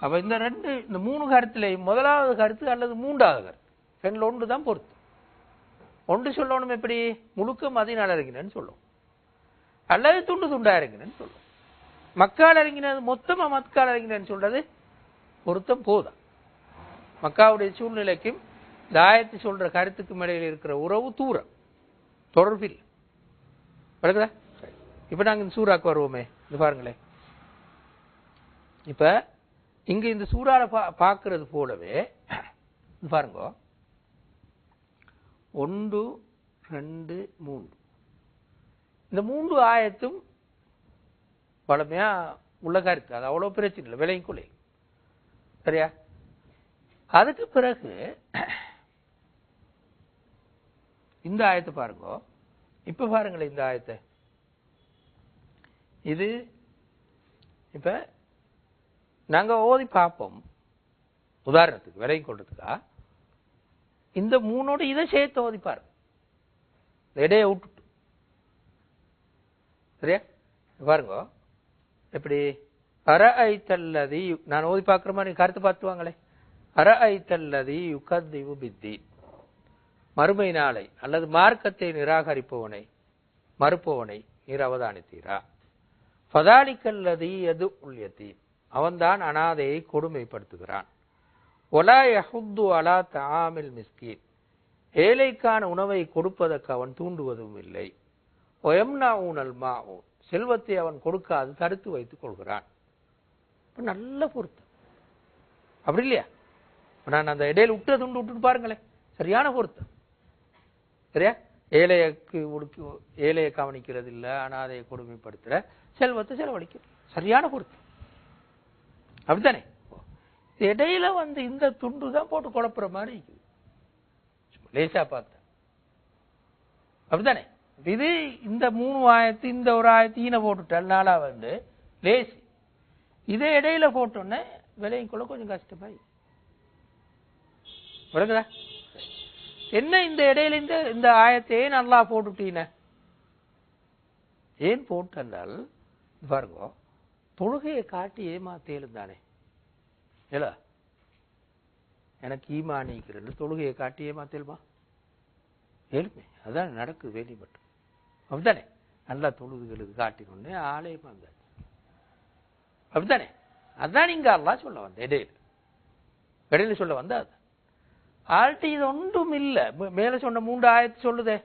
அப்போ இந்த ரெண்டு இந்த மூணு கருத்துலையும் முதலாவது கருத்து அல்லது மூன்றாவது கருத்து. ரெண்டுல ஒன்று தான் பொருத்து. ஒன்று சொல்லணும் எப்படி? முழுக்க மதினால் இறங்கினேன்னு சொல்லும். அல்லது துண்டு துண்டா இறங்கினேன்னு சொல்லும். மக்கால் இறங்கினது மொத்தமாக மக்கால் இறங்கினேன்னு சொல்றது பொருத்தம் போதும். மக்காவுடைய சூழ்நிலைக்கும் இந்த சொல்கிற சொல்ற கருத்துக்கும் இடையில் இருக்கிற உறவு தூரம். தொடர்பில். விளக்குதா சரி. நாங்கள் இந்த சூறாக்கு வருவோமே. இது பாருங்களேன். இப்போ இங்க இந்த சூறால பா பார்க்கிறது போலவே பாருங்க. ஒன்று ரெண்டு மூன்று. இந்த மூன்று ஆயத்தும் பழமையா உள்ளதாக இருக்குது அது அவ்வளவு பிரச்சனை இல்லை. விலையும் கொலை. சரியா? அதுக்கு பிறகு இந்த ஆயத்தை பாருங்க. இப்ப பாருங்களேன் இந்த ஆயத்தை. இது இப்போ நாங்கள் ஓதி பார்ப்போம். உதாரணத்துக்கு விலையும் கொள்றதுக்கா? இந்த மூணோட இதை சேர்த்து ஓதி பாருங்க. இடையை விட்டுட்டு. சரியா? பாருங்க. எப்படி? அர ஐத்தல்லதி நான் ஓதி பார்க்குற மாதிரி கருத்து பார்த்துவாங்களே. அர ஐத்தல்லதி யுகத்திவு பித்தி. மறுமை நாளை அல்லது மார்க்கத்தை நிராகரிப்பவனை மறுப்பவனை நீர் அவதானித்தீரா? ஃபதாலிக்கல்லதி எது உள்யத்தி அவன்தான் அனாதையை கொடுமைப்படுத்துகிறான். ஒலா யஹுத்து அலா தாமில் மிஸ்கின். ஏழைக்கான உணவை கொடுப்பதற்கு அவன் தூண்டுவதும் இல்லை. ஒயம்னா ஊனல் மா செல்வத்தை அவன் கொடுக்காது தடுத்து வைத்துக் கொள்கிறான். நல்ல பொருத்தம். அப்படி இல்லையா? நான் அந்த இடையில விட்டு துண்டு விட்டுட்டு பாருங்களேன். சரியான பொருத்தம். சரியா? ஏழையக்கு உடுக்கு ஏழையை கவனிக்கிறது இல்லை அனாதையை கொடுமைப்படுத்துற செல்வத்தை செலவழிக்கும். சரியான பொருத்தம். அப்படித்தானே? இடையில வந்து இந்த துண்டு தான் போட்டு குழப்புற மாதிரி இருக்குது. லேசா பார்த்தேன் அப்படித்தானே? இது இந்த மூணு ஆயத்து இந்த ஒரு ஆயத்து ஈன போட்டுட்டால் நாளா வந்து லேசி. இதே இடையில போட்டோன்னே விலையும் கொஞ்சம் கஷ்டமாயி. விளக்குதா என்ன இந்த இடையில இந்த இந்த ஆயத்தையே நல்லா போட்டுட்டீன ஏன் போட்டால் பாருங்க. தொழுகையை காட்டி ஏமாத்தேலும் தானே இல்ல எனக்கு ஈமானிக்கிறேன்னு தொழுகையை காட்டி ஏமாத்தேலுமா ஏழுமே அதான் நடக்குது வேலி மட்டும் அப்படித்தானே? நல்லா தொழுதுகளுக்கு காட்டினோடனே ஆலயம் வந்தாச்சு அப்படித்தானே? அதான் இங்க அல்லா சொல்ல வந்த இடையில இடையில சொல்ல வந்தா அது. ஆள்கிட்ட இது ஒன்றும் இல்லை. மேல சொன்ன மூன்று ஆயிரத்து சொல்லுதே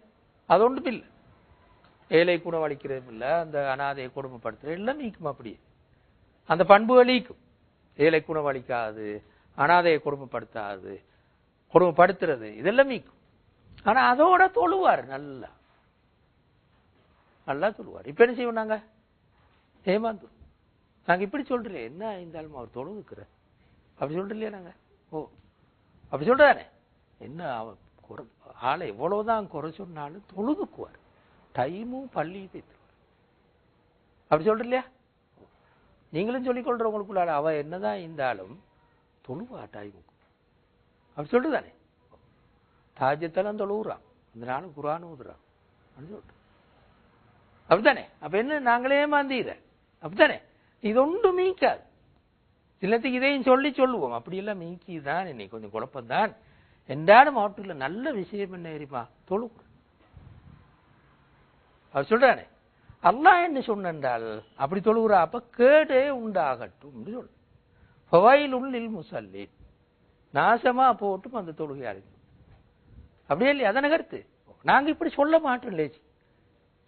அது ஒன்றும் இல்லை. ஏழை குணவளிக்கிறதும் இல்லை அந்த அனாதையை கொடுமைப்படுத்துறது எல்லாம் நீக்குமா அப்படியே. அந்த பண்பு அழிக்கும். ஏழை குணவளிக்காது அனாதையை கொடுமைப்படுத்தாது கொடுமைப்படுத்துறது இதெல்லாம் மீக்கும் ஆனா அதோட தொழுவார் நல்லா. நல்லா சொல்லுவார் இப்ப என்ன செய்வோம் நாங்க? ஏமாந்து. நாங்க இப்படி சொல்றேன் என்ன இருந்தாலும் அவர் தொழுதுக்கிற அப்படி சொல்றோம் இல்லையா நாங்க? ஓ அப்படி சொல்றானே என்ன அவன் குறை ஆளை எவ்வளவுதான் குறை சொன்னாலும் தொழுதுக்குவார். டைமும் பள்ளியும் பேத்துருவார் அப்படி சொல்ற இல்லையா? நீங்களும் சொல்லிக் கொள்ற அவ என்னதான் இருந்தாலும் தொழுவாட்டாய் டைமுக்கு அப்படி சொல்றதானே தாஜத்தெல்லாம் தொழுவுறான். அந்த நாளும் குரான் ஊதுறான் அப்படின்னு சொல்லிட்டு அப்படித்தானே? அப்ப என்ன? நாங்களே மாந்தீர அப்படித்தானே? இது ஒன்றும் மீக்காது சிலத்துக்கு இதையும் சொல்லி சொல்லுவோம். அப்படியெல்லாம் மீக்கி தான் இன்னைக்கு கொஞ்சம் குழப்பம் தான் என்றாலும் மாவட்டத்தில் நல்ல விஷயம் என்ன எரிப்பா தொழு அவர் சொல்றானே? அல்லாஹ் என்ன சொன்னால் அப்படி தொழுகிறா அப்ப கேடே உண்டாகட்டும் சொல்லு முசல்லி நாசமா போட்டும் அந்த தொழுகை தொழுகையாளி அப்படியே இல்லையா? அதான கருத்து? நாங்க இப்படி சொல்ல மாட்டோம் லேசி.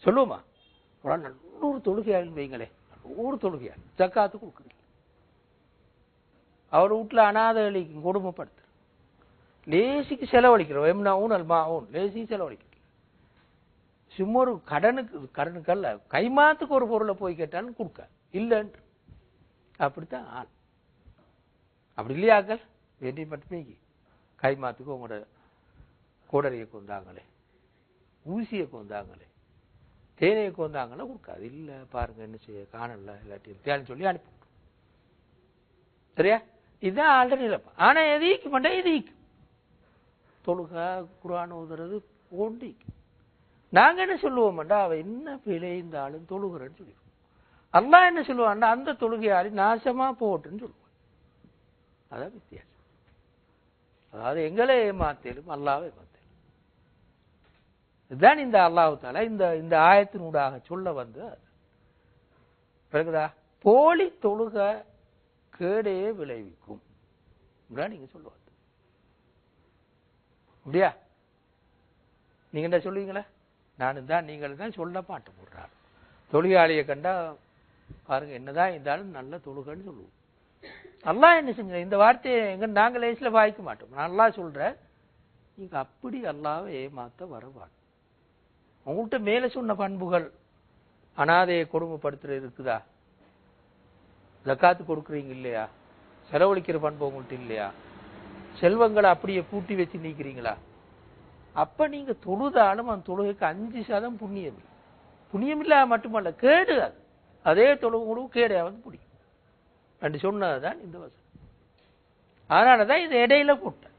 சொல்லுவோமா? நல்லூர் தொழுகையாள் வைங்களே நல்ல தொழுகையாள். ஜக்காத்து கொடுக்குறீங்க அவர் வீட்டில் அனாதைகளுக்கு கொடுமைப்படுத்துற லேசிக்கு செலவழிக்கிறோம். எம்னா ஊனல் மா ஊன் லேசிக்கு செலவழிக்கிறோம். சும்மா ஒரு கடனுக்கு கடனுக்கல்ல கைமாத்துக்கு ஒரு பொருளை போய் கேட்டாலும் கொடுக்க. இல்லைன்று அப்படித்தான் ஆள். அப்படி இல்லையாக்கள் வேண்டி மட்டுமே கைமாத்துக்கு உங்களோட கோடரியை கொந்தாங்களே. ஊசியை கொந்தாங்களே. தேனையை கொண்டாங்கன்னா கொடுக்காது இல்லை பாருங்க என்ன செய்ய காணல இல்லாட்டி தேன்னு சொல்லி அனுப்பி சரியா? இதுதான் ஆல்ரெடி நிலைமை. ஆனால் எதீக்கு மாட்டா எதிக்கும் தொழுக குரான் ஓதுறது ஓண்டிக்கு நாங்கள் என்ன சொல்லுவோம்டா அவள் என்ன பிழைந்தாலும் தொழுகிறேன்னு சொல்லிடுவோம் அல்லாஹ் என்ன சொல்லுவான்டா அந்த தொழுகையாளி நாசமா போட்டுன்னு சொல்லுவான். அதான் வித்தியாசம். அதாவது எங்களை ஏமாத்தலும் அல்லாவை ஏமாத்தலும். இதுதான் இந்த அல்லாஹ் இந்த இந்த ஆயத்தினூடாக சொல்ல வந்து பிறகுதா போலி தொழுக கேடே விளைவிக்கும். இப்படிதான் நீங்க சொல்லுவாங்க. அப்படியா? நீங்க என்ன சொல்லுவீங்களா? நானும் தான் நீங்கள் தான் சொல்ல பாட்டு போடுறார். தொழிலாளியை கண்டா பாருங்க என்னதான் இருந்தாலும் நல்ல தொழுகன்னு சொல்லுவோம். நல்லா என்ன செஞ்ச இந்த வார்த்தையை எங்க நாங்கள் லேசில் வாய்க்க மாட்டோம். நான் அல்லாஹ் சொல்றேன் நீங்க அப்படி அல்லாவை ஏமாத்த வரவான் உங்கள்கிட்ட மேல சொன்ன பண்புகள் அனாதையை கொடுமைப்படுத்துறது இருக்குதா? ஜக்காத்து கொடுக்குறீங்க இல்லையா? செலவழிக்கிற பண்பு உங்கள்கிட்ட இல்லையா? செல்வங்களை அப்படியே பூட்டி வச்சு நீக்கிறீங்களா? அப்ப நீங்க தொழுதாலும் அந்த தொழுகைக்கு அஞ்சு சதம் புண்ணியம். புண்ணியம் இல்லாத மட்டுமல்ல கேடு அது. அதே தொழுகை கூட கேடையாவது வந்து பிடிக்கும். சொன்னது சொன்னதுதான் இந்த வசனம். அதனாலதான் இது இடையில போட்டேன்.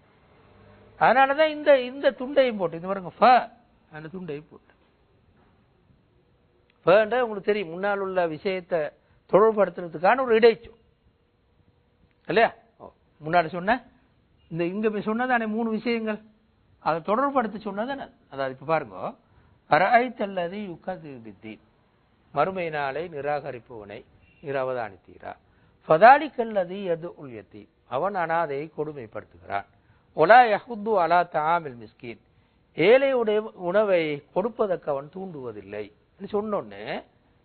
அதனாலதான் இந்த இந்த துண்டையும் போட்டேன். இந்த பாருங்க ஃப அந்த துண்டையும் போட்டேன். ஃபன்ற உங்களுக்கு தெரியும். முன்னால் உள்ள விஷயத்தை தொடர்படுத்துறதுக்கான ஒரு இடைச்சொல். இல்லையா? ஓ, முன்னாடி சொன்ன இந்த இங்க சொன்னதானே மூணு விஷயங்கள்? அதை தொடர்படுத்தி சொன்னதானே அதாவது இப்ப பாருங்க அரஐத்தல்லது யுக்கது வித்தீன் மறுமை நாளை நிராகரிப்பவனை நீர் அவதானித்தீரா ஃபதாலிக்கல்லது எது உள்யத்தி அவன் அனாதையை கொடுமைப்படுத்துகிறான். ஒலா யஹுத்து அலா தாமில் மிஸ்கின் ஏழையுடைய உணவை கொடுப்பதற்கு அவன் தூண்டுவதில்லை. சொன்னோன்னு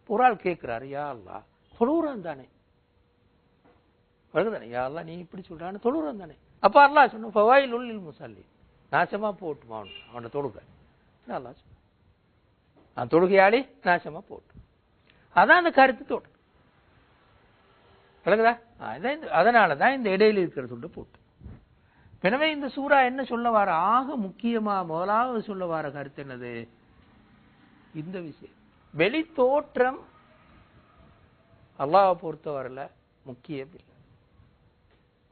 புறால் கேட்கிறாரு யா அல்லா தொழுகிறான் தானே? வருகுதானே யா அல்லா நீ இப்படி சொல்றான்னு தொழுகிறான் தானே? அப்ப அல்லா சொன்ன ஃபவாயில் உள்ளில் முசல்லி நாசமா போட்டுமா அவன்? அவனை தொழுக நல்லா சொன்னான் நான் தொழுகையாளி நாசமா போட்டு. அதான் அந்த கருத்து தோட்டம் விளங்குதா? இந்த- அதனால தான் இந்த இடையில இருக்கிற துண்டு போட்டு. எனவே இந்த சூரா என்ன சொல்ல வர? ஆக முக்கியமா முதலாவது சொல்ல வர கருத்து என்னது? இந்த விஷயம். வெளி தோற்றம் அல்லாவை பொறுத்தவரையில் முக்கியம் இல்லை.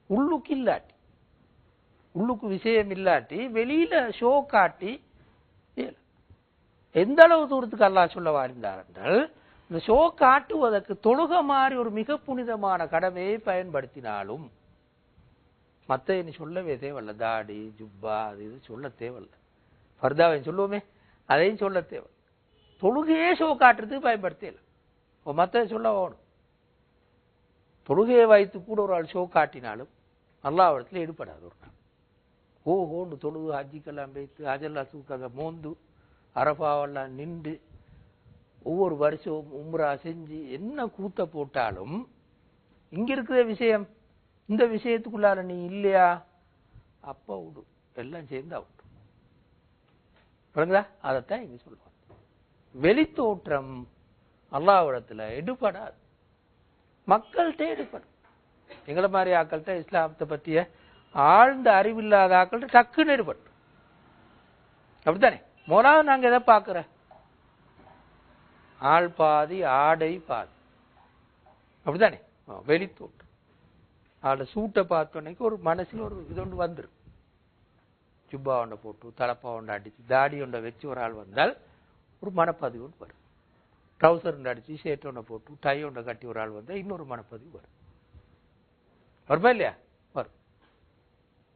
உள்ளுக்கு இல்லாட்டி உள்ளுக்கு விஷயம் இல்லாட்டி வெளியில ஷோ காட்டி எந்த அளவு தூரத்துக்கு அல்லா சொல்ல வாழ்ந்தார் என்றால் இந்த ஷோ காட்டுவதற்கு தொழுக மாதிரி ஒரு மிக புனிதமான கடமையை பயன்படுத்தினாலும் மத்த இனி சொல்லவே தேவையில்ல. தாடி ஜுப்பா அது இது சொல்ல தேவையில்ல. ஃபர்தாவை சொல்லுவோமே அதையும் சொல்ல தேவை தொழுகையே ஷோ காட்டுறதுக்கு பயன்படுத்தல. மத்த சொல்ல ஓணும் தொழுகையை வைத்து கூட ஒரு ஆள் ஷோ காட்டினாலும் அல்லாவிடத்தில் ஈடுபடாது ஒரு நாள். ஓ தொழுது ஹஜ்ஜிக்கெல்லாம் வைத்து ஹஜெல்லாம் தூக்காக மோந்து அரபாவெல்லாம் நின்று ஒவ்வொரு வருஷம் உம்ரா செஞ்சு என்ன கூத்த போட்டாலும் இங்க இருக்கிற விஷயம் இந்த விஷயத்துக்குள்ளார நீ இல்லையா அப்ப விடு எல்லாம் சேர்ந்து அவுட் புரியுங்களா அதைத்தான் இங்க சொல்லுவாங்க வெளித்தோற்றம் அல்லாவிடத்துல எடுபடாது மக்கள்கிட்ட எடுபடும் எங்களை மாதிரி ஆக்கள்கிட்ட இஸ்லாமத்தை பற்றிய ஆழ்ந்த அறிவில்லாத ஆக்கள்கிட்ட டக்குன்னு எடுபடும் அப்படித்தானே? முதலாவது நாங்க எதை பார்க்கிற? ஆள் பாதி ஆடை பாதி. அப்படித்தானே? வெளித்தோட்டு ஆளை சூட்டை பார்த்தோன்னைக்கு ஒரு மனசில் ஒரு இது ஒன்று வந்துடும் ஜுப்பா ஒன்றை போட்டு தலப்பா ஒன்றை அடித்து தாடி ஒன்றை வச்சு ஒரு ஆள் வந்தால் ஒரு மனப்பதிவு ஒன்று வரும். ட்ரௌசர் ஒன்று அடித்து ஷர்ட் ஒன்றை போட்டு டை ஒன்றை கட்டி ஒரு ஆள் வந்தால் இன்னொரு மனப்பதிவு வரும். வருமா இல்லையா?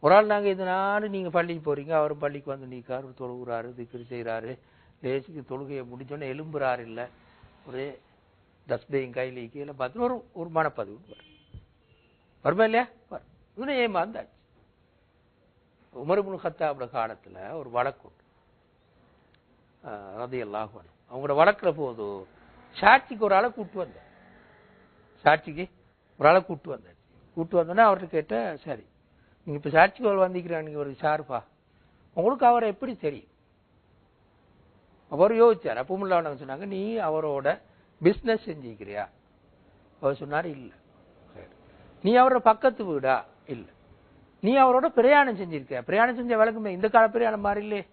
ஒரு ஆள் நாங்கள் இதனால நீங்கள் பள்ளிக்கு போகிறீங்க அவரும் பள்ளிக்கு வந்து நீக்காரு தொழுகிறாரு திக்கிரி செய்கிறாரு லேசுக்கு தொழுகையை முடிஞ்சோன்னே எலும்புறாரு இல்லை. ஒரே டஸ்ட்பின் கையில் கீழே பார்த்து ஒரு ஒரு மனப்பதிவு வரும் வருமா இல்லையா? வரும் இவனை ஏமாந்தாச்சு. உமர்புல் ஹத்தாபோட காலத்தில் ஒரு வழக்கு ரதி அல்லாஹ் அவங்களோட வழக்கில் போது சாட்சிக்கு ஒரு ஆளை கூப்பிட்டு வந்தேன். சாட்சிக்கு ஒரு ஆளை கூப்பிட்டு வந்தாச்சு கூப்பிட்டு வந்தோன்னே அவர்கிட்ட கேட்டேன் சரி நீங்க இப்ப சாட்சிக்கு ஒரு நீங்க ஒரு சார்பா உங்களுக்கு அவரை எப்படி தெரியும்? அவர் யோசிச்சார். அப்போ சொன்னாங்க? நீ அவரோட பிஸ்னஸ் செஞ்சுக்கிறியா? அவர் சொன்னார் இல்ல. நீ அவரோட பக்கத்து வீடா? இல்ல. நீ அவரோட பிரயாணம் செஞ்சிருக்க பிரயாணம் செஞ்ச விளக்குமே இந்த கால பிரயாணம் மாதிரி இல்லையே.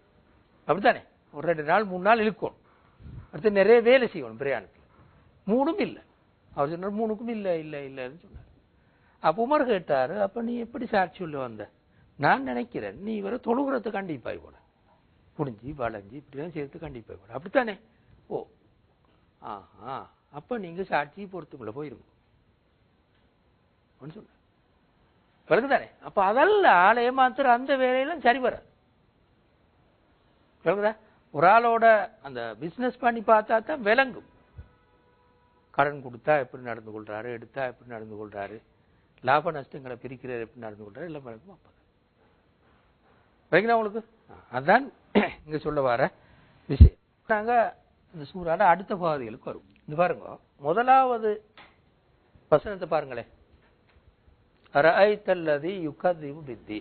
அப்படித்தானே? ஒரு ரெண்டு நாள் மூணு நாள் இழுக்கணும். அடுத்து நிறைய வேலை செய்யணும் பிரயாணத்தில். மூணும் இல்லை. அவர் சொன்னார் மூணுக்கும் இல்லை இல்லை இல்லைன்னு சொன்னார். அப்ப உமர் கேட்டாரு அப்ப நீ எப்படி சாட்சி சொல்ல வந்த? நான் நினைக்கிறேன் நீ இவரை தொழுகிறது கண்டிப்பாய் போல. புடிஞ்சு வளைஞ்சு இப்படிலாம் சேர்த்து கண்டிப்பாய் போல. அப்படித்தானே? ஓ ஆஹா அப்ப நீங்க சாட்சி பொறுத்துக்குள்ள போயிருங்க. அப்படின்னு சொன்னார். விளங்குதானே? அப்ப அதெல்லாம் ஏமாத்துற அந்த வேலையெல்லாம் சரி வராது விளங்குதா? ஒரு ஆளோட அந்த பிசினஸ் பண்ணி பார்த்தா தான் விளங்கும். கடன் கொடுத்தா எப்படி நடந்து கொள்றாரு எடுத்தா எப்படி நடந்து கொள்றாரு? லாப நஷ்டங்களை பிரிக்கிறார் எப்படி நடந்து கொள்றாரு எல்லாம் விளங்கும் அப்பதான் விளங்குதா உங்களுக்கு? அதான் இங்கே சொல்ல வர விஷயம். நாங்கள் இந்த சூறான அடுத்த பகுதிகளுக்கு வரும் இது பாருங்க முதலாவது வசனத்தை பாருங்களேன். ரஐ தல்லதி யுக்கதீவு பித்தி.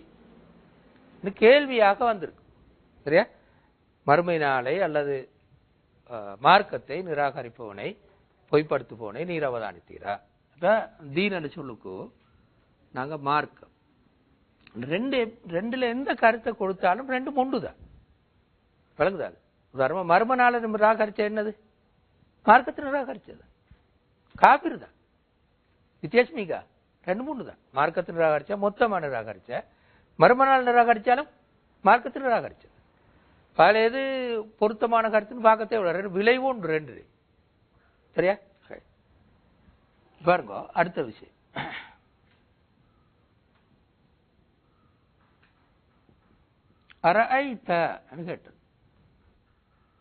இது கேள்வியாக வந்திருக்கு. சரியா? மறுமை நாளை அல்லது மார்க்கத்தை நிராகரிப்பவனை பொய்ப்படுத்துபவனை நீர் அவதானித்தீரா. தீன் தீன் சொல்லுக்கு நாங்க மார்க்கம் ரெண்டு ரெண்டுல எந்த கருத்தை கொடுத்தாலும் ரெண்டு ஒன்றுதான் விளங்குதா? அது? உதாரணமா மர்ம நாள நிராகரிச்ச என்னது? மார்க்கத்தை நிராகரிச்சது. காபிர் தான் வித்தியாசமிக்கா ரெண்டு மூணு தான் மார்க்கத்தை நிராகரிச்சா மொத்தமா நிராகரிச்ச. மர்ம நாள் நிராகரிச்சாலும் மார்க்கத்தை நிராகரிச்சது. அதில் எது பொருத்தமான கருத்துன்னு பார்க்கத்தே விட ரெண்டு விளைவு ஒன்று ரெண்டு. சரியா? பாருங்க அடுத்த விஷயம். அரஐத்த கேட்டு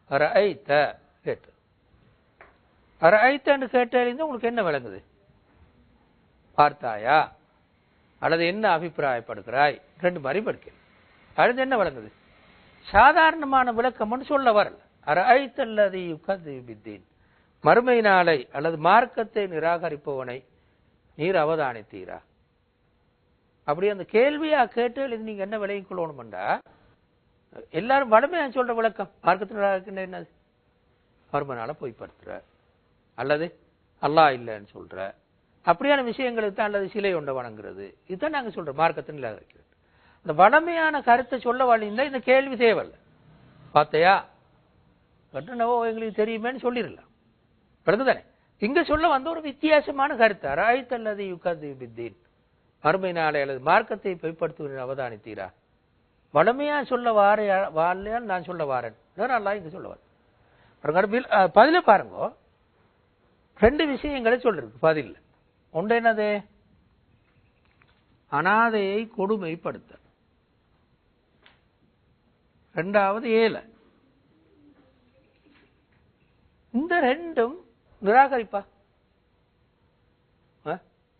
அரஐத்த கேட்டது. அரஐத்தன்னு கேட்டாலிருந்து உங்களுக்கு என்ன விளங்குது? பார்த்தாயா? அல்லது என்ன அபிப்பிராயப்படுகிறாய்? ரெண்டு மாதிரி படிக்க அடுத்து என்ன விளங்குது? சாதாரணமான விளக்கம்னு சொல்ல வரல. அரஐத்தல்லது யுகது பித்தீன். மறுமை நாளை அல்லது மார்க்கத்தை நிராகரிப்பவனை நீர் அவதானித்தீரா? அப்படி அந்த கேள்வியா கேட்டு இது நீங்க என்ன விலையும் கொள்ளணும்டா எல்லாரும் வடமையா சொல்ற விளக்கம். மார்க்கத்தை இருக்கின்ற என்னது பருமனால நாளை பொய்ப்படுத்துற. அல்லது அல்லா இல்லைன்னு சொல்ற. அப்படியான விஷயங்களுக்கு தான் அல்லது சிலை ஒன்றை வணங்குறது. இதுதான் நாங்க சொல்றோம் மார்க்கத்தை இருக்கிறது. அந்த வடமையான கருத்தை சொல்ல வழிந்தா இந்த கேள்வி தேவையில்லை. பார்த்தையா கட்டுனவோ எங்களுக்கு தெரியுமேன்னு சொல்லிடலாம். பிறகுதானே இங்க சொல்ல வந்த ஒரு வித்தியாசமான கருத்து. அராய்த்தல்லது அல்லது யுகது பித்தீன். மறுமை நாளை அல்லது மார்க்கத்தை பொய்ப்படுத்துவதின் அவதானித்தீரா? வளமையாக சொல்ல வார வாழையால் நான் சொல்ல வாரேன். அல்லா அல்லாஹ் சொல்லுவார். சொல்ல பதில பாருங்க. ரெண்டு விஷயங்களை சொல்லிருக்கு பதில் ஒன்று என்னது? அனாதையை கொடுமைப்படுத்த. ரெண்டாவது ஏழை. இந்த ரெண்டும் நிராகரிப்பா?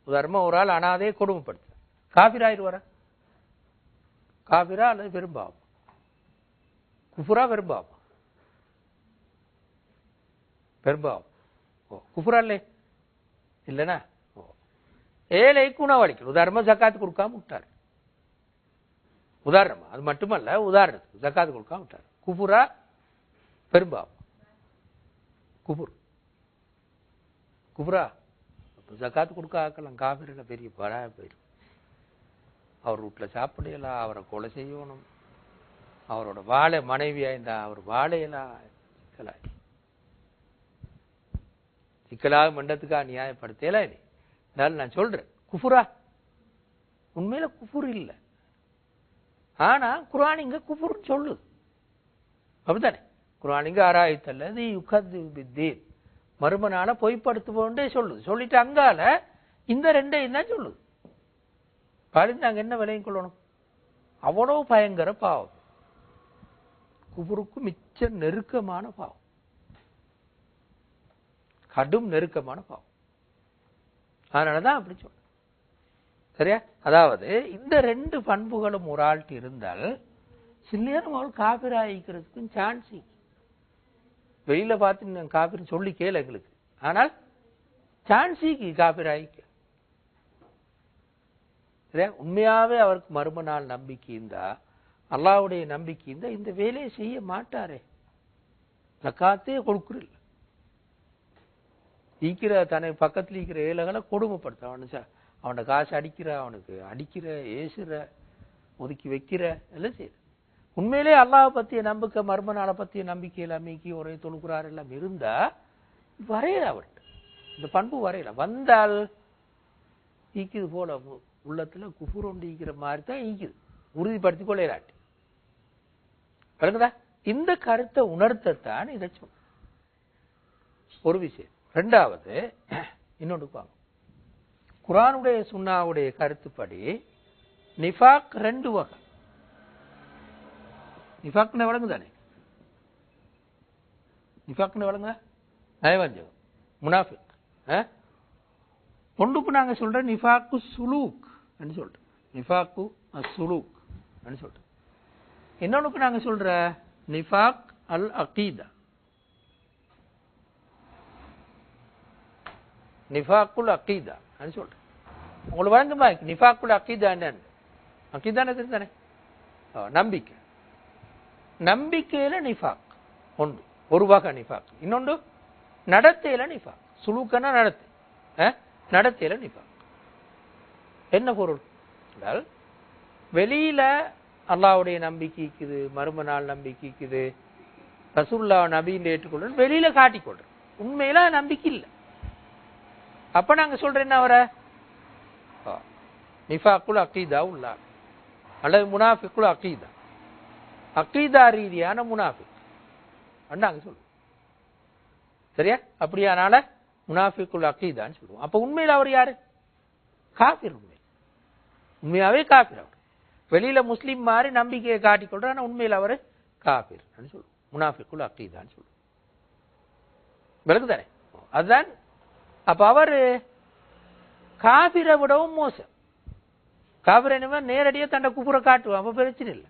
உதாரணமா ஒரு ஆள் அனாதையை கொடுமைப்படுத்த. காபிராயிருவாரா காபிரா அல்லது பெரும்பாவம் குஃபுரா பெரும்பாவம் பெரும்பாவம் ஓ குஃபுரா இல்லை? இல்லைனா ஓ. ஏழைக்கு உணவளிக்கணும் உதாரணமா ஜக்காத்து கொடுக்காம விட்டார். உதாரணமா அது மட்டுமல்ல உதாரணத்துக்கு ஜக்காத்து கொடுக்காம விட்டார். குஃபுரா பெரும்பாவம் குபுர் குபுரா ஜக்காத்து கொடுக்க ஆக்கலாம். காபிரில் பெரிய படா போயிடும். அவர் வீட்டில் சாப்பிடலாம் அவரை கொலை செய்யணும். அவரோட வாழை மனைவியா இருந்தா அவர் வாழையெல்லாம் சிக்கலா. சிக்கலாக மண்டத்துக்காக நியாயப்படுத்தல நீ இருந்தாலும் நான் சொல்றேன் குஃபுரா. உண்மையில குஃபுர் இல்லை. ஆனா குரான் இங்க குஃபுர்னு சொல்லுது அப்படித்தானே? குரான் இங்க ஆராய்த்தல்லது யுகது பித்தீன். மறுமனால பொய்ப்படுத்துவோண்டே சொல்லுது சொல்லிட்டு அங்கால இந்த ரெண்டையும் தான் சொல்லுது பாருங்க நாங்க என்ன விலையும் கொள்ளணும்? அவ்வளவு பயங்கர பாவம். குபுருக்கு மிச்ச நெருக்கமான பாவம். கடும் நெருக்கமான பாவம். அதனாலதான் அப்படி சொல்றேன். சரியா? அதாவது இந்த ரெண்டு பண்புகளும் ஒரு ஆள்கிட்ட இருந்தால் சில நேரம் அவள் காபிராயிக்கிறதுக்கும் சான்ஸ் வெயில பார்த்து நான் காபிர் சொல்லி கேளு எங்களுக்கு. ஆனால் சான்ஸிக்கு காபிராயிக்க. இல்லையா உண்மையாகவே அவருக்கு மறும நாள் நம்பிக்கை இருந்தா அல்லாவுடைய நம்பிக்கை இருந்தா இந்த வேலையை செய்ய மாட்டாரே. ஜக்காத்தே கொடுக்குறில்ல இருக்கிற தன்னை பக்கத்தில் இருக்கிற ஏழைகளை கொடுமைப்படுத்த அவனு அவனை காசு அடிக்கிற அவனுக்கு அடிக்கிற ஏசுற ஒதுக்கி வைக்கிற எல்லாம் செய்யுது உண்மையிலே அல்லாஹ் பற்றிய நம்பிக்கை மர்ம நாளை பற்றிய நம்பிக்கை அமைக்கி ஒரே தொழுகிறார் எல்லாம் இருந்தா வரையல அவர்கிட்ட. இந்த பண்பு வரையல. வந்தால் இக்குது போல உள்ளத்துல குஃபுர் ஒன்று மாதிரி தான் ஈக்குது உறுதிப்படுத்தி கொள்ளையிலாட்டி விளங்குதா? இந்த கருத்தை உணர்த்தத்தான் இதை சொன்ன ஒரு விஷயம். ரெண்டாவது இன்னொன்று பாருங்க குரானுடைய சுண்ணாவுடைய கருத்துப்படி நிஃபாக் ரெண்டு வகை. நிஃபாக்னு விளங்குதானே? நிஃபாக்னு விளங்குதா? நயவஞ்சகம். முனாஃபிக். ஆ? ஒன்றுக்கு நாங்க சொல்றோம் நிஃபாக்கு சுலூக். அப்படின்னு சொல்லிட்டு. நிஃபாக்கு அசுலூக் அப்படின்னு சொல்லிட்டு. இன்னொன்னுக்கு நாங்க சொல்ற? நிஃபாக் அல் அகீதா. நிஃபாக்குல் அகீதா அப்படின்னு சொல்றோம் உங்களுக்கு வழங்குமா நிஃபாக்குல் அகீதா என்னன்னு. அகீதானே தெரிஞ்சானே நம்பிக்கை. நம்பிக்கையில நிஃபாக். ஒன்று. ஒரு வகை நிஃபாக். இன்னொன்று நடத்தையில நிஃபாக். சுலூக்கன்னா நடத்தை. அஹ், நடத்தையில நிஃபாக். என்ன பொருள்? என்றால் வெளியில அல்லாஹ்வுடைய நம்பிக்கை இருக்குது மறும நாள் நம்பிக்கை இருக்குது ரசூல்லா நபின்னு ஏற்றுக்கொள்ள வெளியில காட்டிக்கொள்றேன் உண்மையில நம்பிக்கை இல்லை. அப்ப நாங்க சொல்றேன் என்ன அவரை? நிஃபாக்குல் அக்கீதா உள்ளா அல்லது முனாஃபிக்குள் அக்கீதா அக்கீதா ரீதியான முனாஃபிக். நாங்க சொல்லுவோம் சரியா? அப்படியானால முனாஃபிக்குள் அக்கீதான்னு சொல்லுவோம். அப்ப உண்மையில அவர் யாரு? காபிர் உண்மையாகவே உண்மையாவே காபிர் அவர். வெளியில முஸ்லீம் மாதிரி நம்பிக்கையை காட்டிக்கொள்றார் ஆனால் உண்மையில் அவர் காபிர் சொல்லுவோம். முனாஃபிக்குள் அக்கீதான்னு சொல்லுவோம். விளக்குதானே? அதுதான் அப்ப அவர் காபிரை விடவும் மோசம். காபிர் என்ன நேரடியாக தண்டை குப்புற காட்டுவான். அப்ப பிரச்சனை இல்லை.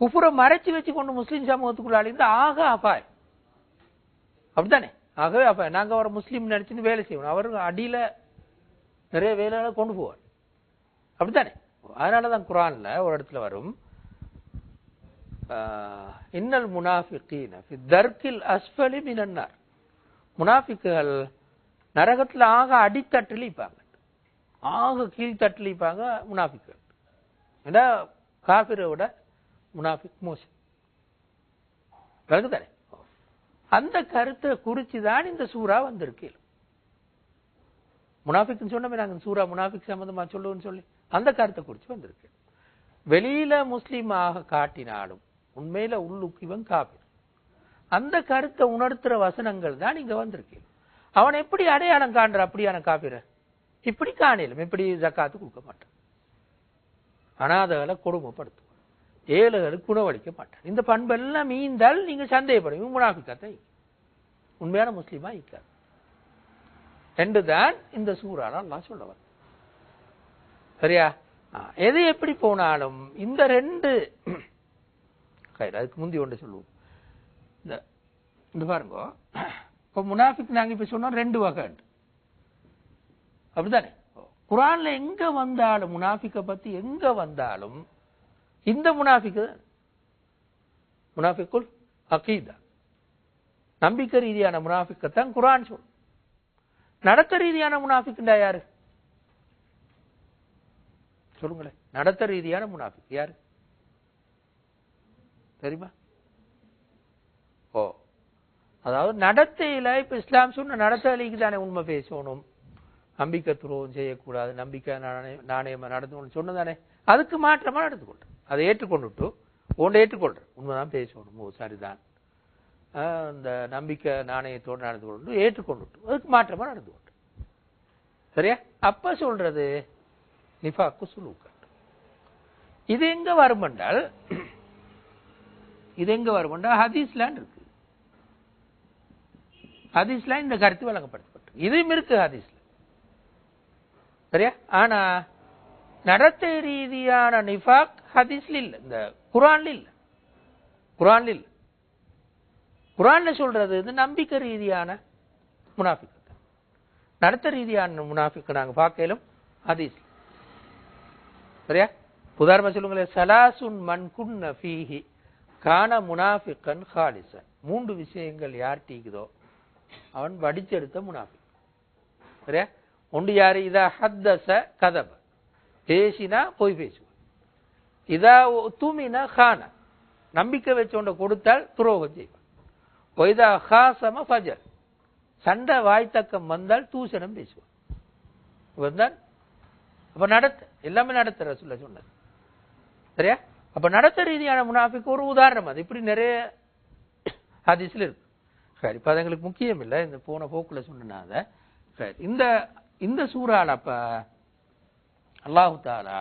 குப்புரை மறைச்சு வச்சு கொண்டு முஸ்லீம் சமூகத்துக்குள்ள அழிந்து ஆக அபாயம். அப்படித்தானே? ஆகவே அப்ப நாங்க அவரை முஸ்லீம் நினைச்சுன்னு வேலை செய்வோம். அவர் அடியில நிறைய வேலைகளை கொண்டு போவார். அப்படித்தானே? அதனாலதான் குரான்ல ஒரு இடத்துல வரும் ஆஹ், இன்னல் முனாஃபிகீன தர்கில் அஸ்ஃபலி மினன்னார். முனாஃபிக்குகள் நரகத்துல ஆக அடித்தட்டில் இருப்பாங்க ஆக கீழ்த்தட்டில் இருப்பாங்க முனாஃபிக்குகள். ஏன்னா காபிரை விட முனாஃபிக் மோசம் விளங்குதானே அந்த கருத்தை குறிச்சு தான் இந்த சூறா வந்திருக்கு. முனாஃபிக்னு சொன்னமே நாங்க சூரா சூறா முனாஃபிக் சம்பந்தமா சொல்லுவோம்னு சொல்லி. அந்த கருத்தை குறித்து வந்திருக்கு. வெளியில முஸ்லீமாக காட்டினாலும் உண்மையில உள்ளுக்கு இவன் காபிர். அந்த கருத்தை உணர்த்துற வசனங்கள் தான் இங்க வந்திருக்கு. அவன் எப்படி அடையாளம் காண்ற அப்படியான காபிர? இப்படி காணலும் இப்படி ஜக்காத்து கொடுக்க மாட்டான். அனாதைகளை கொடுமைப்படுத்தும் ஏழைகளுக்கு உணவளிக்க மாட்டான். இந்த பண்பெல்லாம் மீந்தால் நீங்க சந்தேகப்படுவீங்க. முனாஃபிக்காத்தான் உண்மையான முஸ்லீமா இருக்காது என்றுதான் இந்த சூறான அல்லாஹ் சொல்ல வர சரியா? எது எப்படி போனாலும் இந்த ரெண்டு அதுக்கு முந்தி ஒன்று சொல்லுவோம். இந்த இந்த பாருங்க. இப்போ முனாஃபிக் நாங்கள் இப்போ சொன்னோம் ரெண்டு வகை உண்டு. அப்படிதானே குரான்ல எங்க வந்தாலும் முனாஃபிக்கை பத்தி எங்க வந்தாலும் இந்த முனாஃபிக்கு தான். முனாஃபிக்குல் அகீதா. நம்பிக்கை ரீதியான முனாஃபிக்கத்தான் குரான் சொல்லும். நடக்க ரீதியான முனாஃபிக்குண்டா யாரு? சொல்லுங்களேன் நடத்த ரீதியான முனாஃபிக் யார்? தெரியுமா? ஓ. அதாவது நடத்தையில் இப்போ இஸ்லாம் சொன்ன நடத்தலைக்கு தானே உண்மை பேசணும். நம்பிக்கை துரோகம் செய்யக்கூடாது. நம்பிக்கை நாணய- நாணயமாக நடத்தணும்னு சொன்னதானே. அதுக்கு மாற்றமாக நடந்துக்கொள்றேன் அதை ஏற்றுக்கொண்டுட்டு உன்னை ஏற்றுக்கொள்றேன். உண்மைதான் பேசணும். ஓ சரிதான். இந்த நம்பிக்கை நாணயத்தோடு நடந்து கொண்டு ஏற்றுக்கொண்டுட்டு அதுக்கு மாற்றமாக நடந்து கொள்றேன் சரியா? அப்போ சொல்கிறது நிஃபாக்கு சுலூக்கட் இது எங்க வரும் என்றால் இது எங்க வரும் என்றால் ஹதீஸ்லான் இருக்கு. ஹதீஸ்ல இந்த கருத்து வழங்கப்படுத்தப்பட்டு இதுவும் இருக்கு ஹதீஸ்ல சரியா? ஆனா நடத்தை ரீதியான நிஃபாக் ஹதீஸ்ல இல்லை. இந்த குரான்ல இல்லை. குரான்ல இல்லை. குரான்ல சொல்றது இது நம்பிக்கை ரீதியான முனாஃபிக். நடத்த ரீதியான முனாஃபிக் நாங்க பார்க்கலும் ஹதீஸ் சரியா? உதாரணமா சொல்லுங்களேன். சலாசுன் மன் குன்ன ஃபீஹி கான முனாஃபிக்கன் ஹாலிசன். மூன்று விஷயங்கள் யார் டீக்குதோ அவன் வடிச்செடுத்த முனாஃபிக். சரியா? ஒன்று யாரு? இதா ஹத்தச கதப. பேசினா போய் பேசுவான். இதா தூமினா ஹான. நம்பிக்கை வச்சோண்ட கொடுத்தால் துரோகம் செய்வான். ஒய்தா ஹாசம ஃபஜர். சண்டை வாய்த்தக்கம் வந்தால் தூசணம் பேசுவான். இவன்தான். அப்போ நடத்த. எல்லாமே நடத்த சொல்ல சொன்னது. சரியா? அப்ப நடத்த ரீதியான முனாஃபிக்கு ஒரு உதாரணம் அது. இப்படி நிறைய ஹதீஸ்ல இருக்கு. சரி இப்ப அது எங்களுக்கு முக்கியம் இல்லை. இந்த போன போக்குல சொன்னனால சரி இந்த இந்த சூறால அப்ப அல்லாஹு தாலா